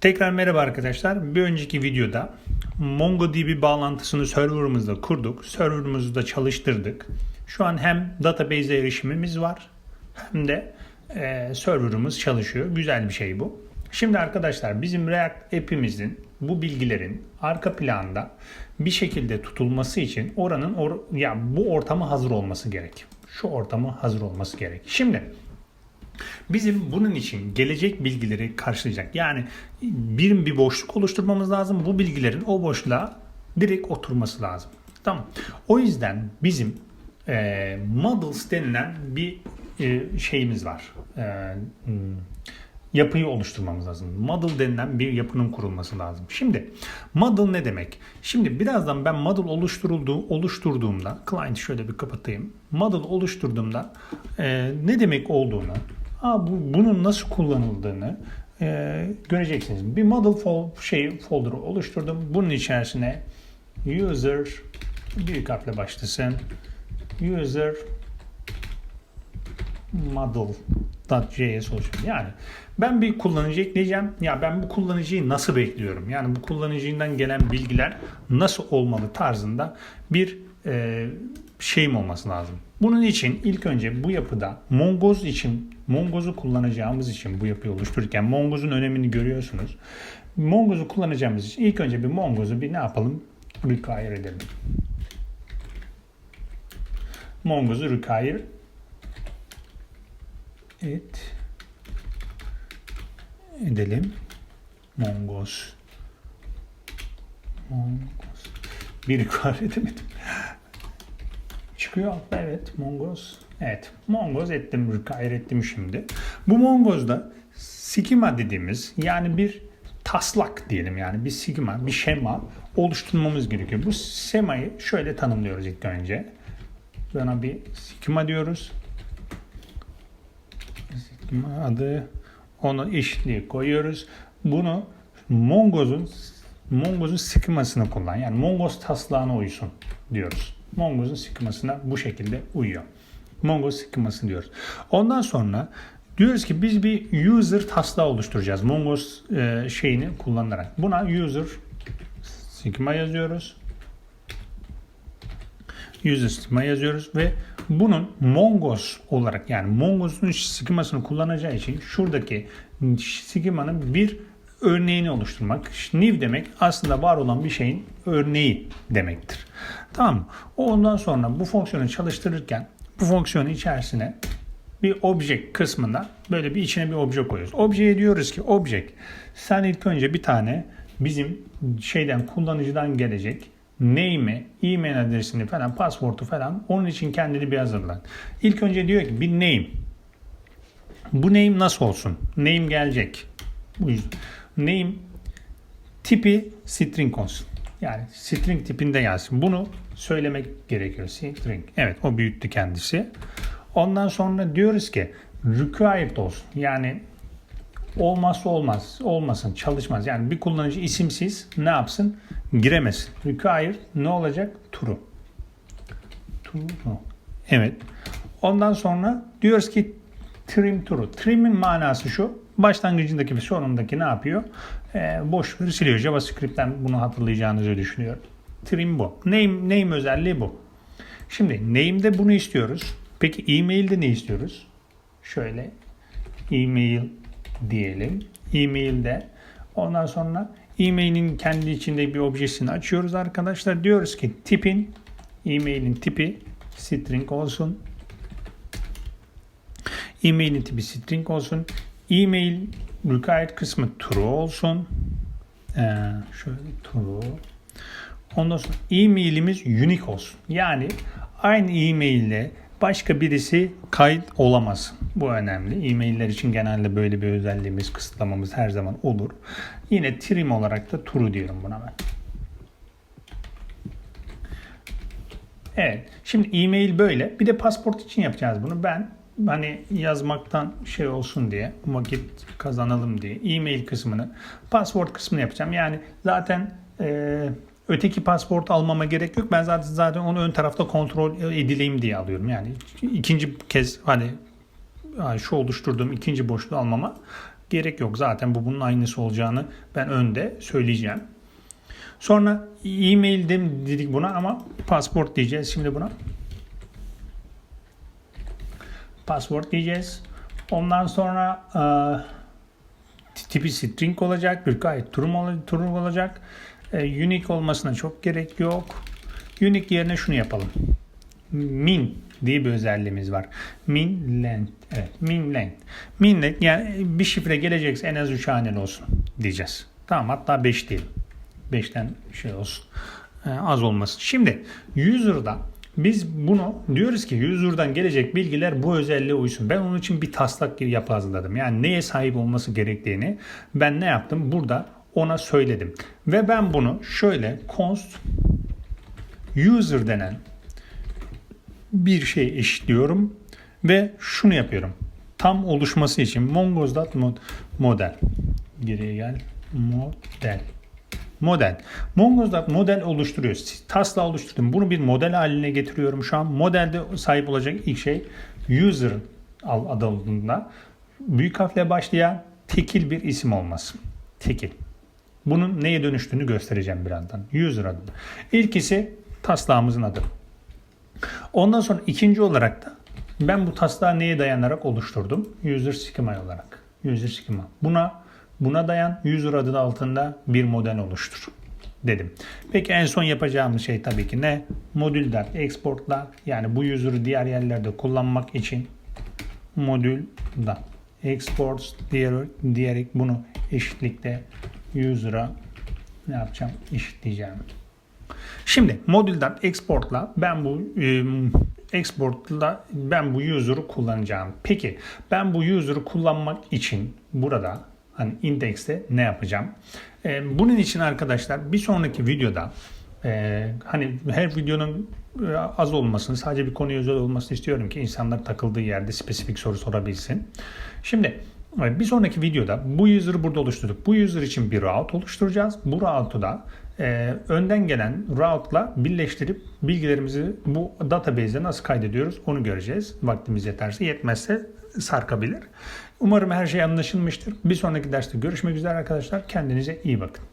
Tekrar merhaba arkadaşlar. Bir önceki videoda MongoDB bağlantısını serverımızda kurduk. Serverımızı da çalıştırdık. Şu an hem database'e erişimimiz var hem de e, serverımız çalışıyor. Güzel bir şey bu. Şimdi arkadaşlar bizim React app'imizin bu bilgilerin arka planda bir şekilde tutulması için oranın or ya bu ortama hazır olması gerek. Şu ortama hazır olması gerek. Şimdi Bizim bunun için gelecek bilgileri karşılayacak. Yani bir, bir boşluk oluşturmamız lazım. Bu bilgilerin o boşluğa direkt oturması lazım. Tamam. O yüzden bizim e, models denilen bir e, şeyimiz var. E, hmm, yapıyı oluşturmamız lazım. Model denilen bir yapının kurulması lazım. Şimdi model ne demek? Şimdi birazdan ben model oluşturulduğu oluşturduğumda client şöyle bir kapatayım. Model oluşturduğumda e, ne demek olduğunu Aa, bu, bunun nasıl kullanıldığını e, göreceksiniz. Bir model fol, şey folder oluşturdum. Bunun içerisine user büyük harfle başlasın. User model.js oluşturuyor. Yani ben bir kullanıcı ekleyeceğim. Ya ben bu kullanıcıyı nasıl bekliyorum? Yani bu kullanıcından gelen bilgiler nasıl olmalı tarzında bir e, şeyim olması lazım. Bunun için ilk önce bu yapıda Mongoz için Mongoz'u kullanacağımız için bu yapıyı oluştururken Mongoz'un önemini görüyorsunuz. Mongoz'u kullanacağımız için ilk önce bir Mongoz'u bir ne yapalım? Require edelim. Mongoz'u require et edelim. Mongoz Mongoz bir require edemedim. Çıkıyor altta evet Mongoz. Evet Mongoz ettim, require ettim şimdi. Bu Mongoz'da schema dediğimiz yani bir taslak diyelim yani bir schema, bir şema oluşturmamız gerekiyor. Bu şemayı şöyle tanımlıyoruz ilk önce. Buna bir schema diyoruz. Schema adı onu eşitliğe koyuyoruz. Bunu Mongoz'un Mongoz'un schemasını kullan. Yani Mongoz taslağına uysun diyoruz. Mongoz'un schemasına bu şekilde uyuyor. Mongoz scheması diyoruz. Ondan sonra diyoruz ki biz bir user taslağı oluşturacağız. Mongoz e, şeyini kullanarak. Buna user schema yazıyoruz. User schema yazıyoruz ve bunun Mongoz olarak yani Mongoz'un schemasını kullanacağı için şuradaki schemanın bir örneğini oluşturmak. New demek aslında var olan bir şeyin örneği demektir. Tamam Ondan sonra bu fonksiyonu çalıştırırken bu fonksiyonun içerisine bir object kısmında böyle bir içine bir obje koyuyoruz. Objeye diyoruz ki object sen ilk önce bir tane bizim şeyden kullanıcıdan gelecek name'i, e-mail adresini falan, password'u falan onun için kendini bir hazırlan. İlk önce diyor ki bir name. Bu name nasıl olsun? Name gelecek. Bu yüzden. Name tipi string olsun. Yani string tipinde gelsin. Bunu söylemek gerekiyor. String. Evet o büyüttü kendisi. Ondan sonra diyoruz ki required olsun. Yani olmazsa olmaz. Olmasın. Çalışmaz. Yani bir kullanıcı isimsiz ne yapsın? Giremesin. Required ne olacak? True. True. Evet. Ondan sonra diyoruz ki trim true. Trim'in manası şu. Başlangıcındaki ve sonundaki ne yapıyor? Ee, boşlukları siliyor. JavaScript'ten bunu hatırlayacağınızı düşünüyorum. Trim bu. Name, name özelliği bu. Şimdi name'de bunu istiyoruz. Peki e-mail'de ne istiyoruz? Şöyle e-mail diyelim. E-mail'de ondan sonra e-mail'in kendi içinde bir objesini açıyoruz arkadaşlar. Diyoruz ki tipin e-mail'in tipi string olsun. E-mail'in tipi string olsun. E-mail required kısmı true olsun. Ee, şöyle true. Ondan sonra e-mailimiz unique olsun. Yani aynı e-maille başka birisi kayıt olamaz. Bu önemli. E-mailler için genelde böyle bir özelliğimiz, kısıtlamamız her zaman olur. Yine trim olarak da true diyorum buna ben. Evet. Şimdi e-mail böyle. Bir de pasport için yapacağız bunu. Ben hani yazmaktan şey olsun diye vakit kazanalım diye e-mail kısmını pasport kısmını yapacağım. Yani zaten e, öteki pasport almama gerek yok. Ben zaten zaten onu ön tarafta kontrol edileyim diye alıyorum. Yani ikinci kez hani şu oluşturduğum ikinci boşluğu almama Gerek yok. Zaten bu bunun aynısı olacağını ben önde söyleyeceğim. Sonra e-mail dedik buna ama pasport diyeceğiz şimdi buna. Password diyeceğiz. Ondan sonra e, tipi string olacak. Bir gayet true, true olacak. E, unique olmasına çok gerek yok. Unique yerine şunu yapalım. Min diye bir özelliğimiz var. Min length. Evet, min length. Min length yani bir şifre gelecekse en az 3 haneli olsun diyeceğiz. Tamam hatta 5 değil. 5'ten şey olsun. E, az olmasın. Şimdi user'da biz bunu diyoruz ki user'dan gelecek bilgiler bu özelliğe uysun. Ben onun için bir taslak gibi yapı hazırladım. Yani neye sahip olması gerektiğini ben ne yaptım? Burada ona söyledim. Ve ben bunu şöyle const user denen bir şey eşitliyorum ve şunu yapıyorum. Tam oluşması için mongoose.model geriye gel model model. Mongo'da model oluşturuyoruz. Tasla oluşturdum. Bunu bir model haline getiriyorum şu an. Modelde sahip olacak ilk şey user adı olduğunda büyük harfle başlayan tekil bir isim olması. Tekil. Bunun neye dönüştüğünü göstereceğim birazdan. User adı. İlkisi taslağımızın adı. Ondan sonra ikinci olarak da ben bu taslağı neye dayanarak oluşturdum? User schema olarak. User schema. Buna buna dayan user adı da altında bir model oluştur dedim. Peki en son yapacağımız şey tabii ki ne? Modülden exportla yani bu user'ı diğer yerlerde kullanmak için modülden exports diyerek, diyerek bunu eşitlikte user'a ne yapacağım? Eşitleyeceğim. Şimdi modülden exportla ben bu e, exportla ben bu user'ı kullanacağım. Peki ben bu user'ı kullanmak için burada hani indekste ne yapacağım? E, bunun için arkadaşlar bir sonraki videoda e, hani her videonun e, az olmasını sadece bir konuya özel olmasını istiyorum ki insanlar takıldığı yerde spesifik soru sorabilsin. Şimdi bir sonraki videoda bu user'ı burada oluşturduk. Bu user için bir route oluşturacağız. Bu route'u da e, önden gelen route'la birleştirip bilgilerimizi bu database'e nasıl kaydediyoruz onu göreceğiz. Vaktimiz yeterse yetmezse sarkabilir. Umarım her şey anlaşılmıştır. Bir sonraki derste görüşmek üzere arkadaşlar. Kendinize iyi bakın.